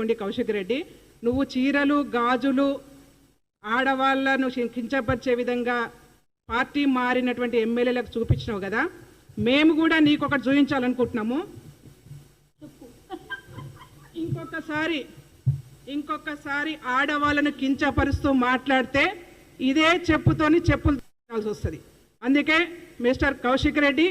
పెట్టుకోండి కౌశిక్ రెడ్డి. నువ్వు చీరలు గాజులు ఆడవాళ్ళను కించపరిచే విధంగా పార్టీ మారినటువంటి ఎమ్మెల్యేలకు చూపించినావు కదా. మేము కూడా నీకు ఒకటి చూపించాలనుకుంటున్నాము ఇంకొకసారి ఇంకొకసారి ఆడవాళ్ళను కించపరుస్తూ మాట్లాడితే ఇదే చెప్పుతోని చెప్పులు తీయాల్సి వస్తుంది. అందుకే మిస్టర్ కౌశిక్ రెడ్డి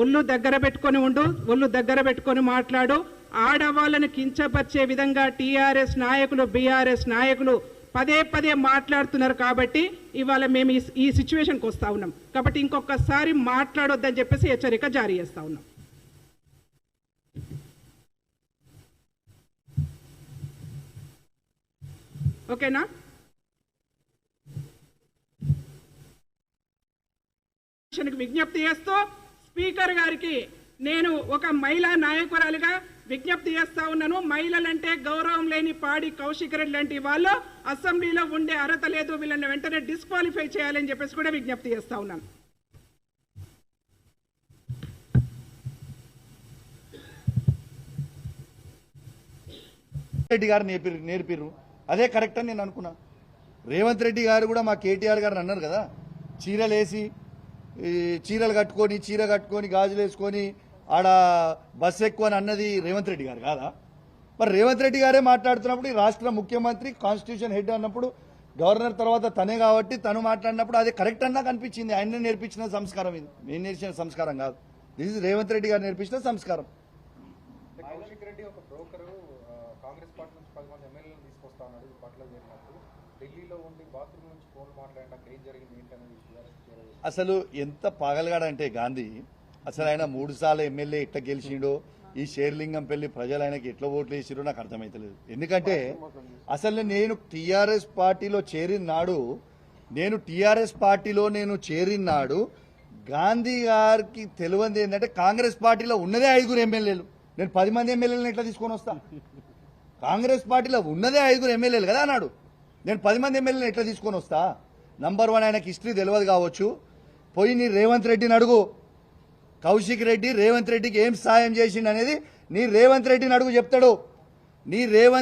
ఒళ్ళు దగ్గర పెట్టుకొని ఉండు ఒళ్ళు దగ్గర పెట్టుకొని మాట్లాడు ఆడవాళ్ళను కించపరిచే విధంగా టీఆర్ఎస్ నాయకులు బీఆర్ఎస్ నాయకులు పదే పదే మాట్లాడుతున్నారు కాబట్టి ఇవాళ మేము ఈ- ఈ సిచ్యువేషన్కి వస్తా ఉన్నాం. కాబట్టి ఇంకొకసారి మాట్లాడొద్దని చెప్పేసి హెచ్చరిక జారీ చేస్తా ఉన్నాం. ఓకేనా? విజ్ఞప్తి చేస్తూ స్పీకర్ గారికి నేను ఒక మహిళా నాయకురాలిగా విజ్ఞప్తి చేస్తా ఉన్నాను. మహిళలంటే గౌరవం లేని పాడి కౌశిక్ రెడ్డి లాంటి వాళ్ళు అసెంబ్లీలో ఉండే అర్హత లేదు. వీళ్ళని వెంటనే డిస్క్వాలిఫై చేయాలని చెప్పేసి కూడా విజ్ఞప్తి చేస్తా ఉన్నాను. రెడ్డి గారు నేర్పిరు నేర్పిరు అదే కరెక్ట్ అని నేను అనుకున్నా. రేవంత్ రెడ్డి గారు కూడా మా కేటీఆర్ గారు అన్నారు కదా. చీరలు వేసి ఈ చీరలు కట్టుకొని చీర కట్టుకొని గాజులు వేసుకొని ఆడ బస్ ఎక్కువ అని అన్నది రేవంత్ రెడ్డి గారు కాదా? మరి రేవంత్ రెడ్డి గారే మాట్లాడుతున్నప్పుడు ఈ రాష్ట్ర ముఖ్యమంత్రి కాన్స్టిట్యూషన్ హెడ్ అన్నప్పుడు గవర్నర్ తర్వాత తనే కాబట్టి తను మాట్లాడినప్పుడు అది కరెక్ట్ అన్నా కనిపించింది ఆయన నేర్పించిన సంస్కారం ఇది. నేను నేర్చిన సంస్కారం కాదు. దిస్ ఇస్ రేవంత్ రెడ్డి గారు నేర్పించిన సంస్కారం. అసలు ఎంత పాగలగాడంటే గాంధీ అసలు ఆయన మూడు సార్లు ఎమ్మెల్యే ఇట్ట గెలిచిండో ఈ షేర్లింగం పెళ్ళి ప్రజలు ఆయనకి ఎట్లా ఓట్లు వేసిరో నాకు అర్థమైతలేదు. ఎందుకంటే అసలు నేను టీఆర్ఎస్ పార్టీలో చేరిన నాడు నేను టీఆర్ఎస్ పార్టీలో నేను చేరిన నాడు గాంధీ గారికి తెలియంది ఏంటంటే కాంగ్రెస్ పార్టీలో ఉన్నదే ఐదుగురు ఎమ్మెల్యేలు. నేను పది మంది ఎమ్మెల్యేలను ఎట్లా తీసుకొని వస్తాను కాంగ్రెస్ పార్టీలో ఉన్నదే ఐదుగురు ఎమ్మెల్యేలు కదా అన్నాడు. నేను పది మంది ఎమ్మెల్యేలను ఎట్లా తీసుకొని వస్తా? నంబర్ వన్ ఆయనకి హిస్టరీ తెలియదు కావచ్చు. పోయి నీ రేవంత్ రెడ్డిని అడుగు. కౌశిక్ రెడ్డి రేవంత్ రెడ్డికి ఏం సాయం చేసిండు అనేది నీ రేవంత్ రెడ్డిని అడుగు చెప్తాడు. నీ రేవంత్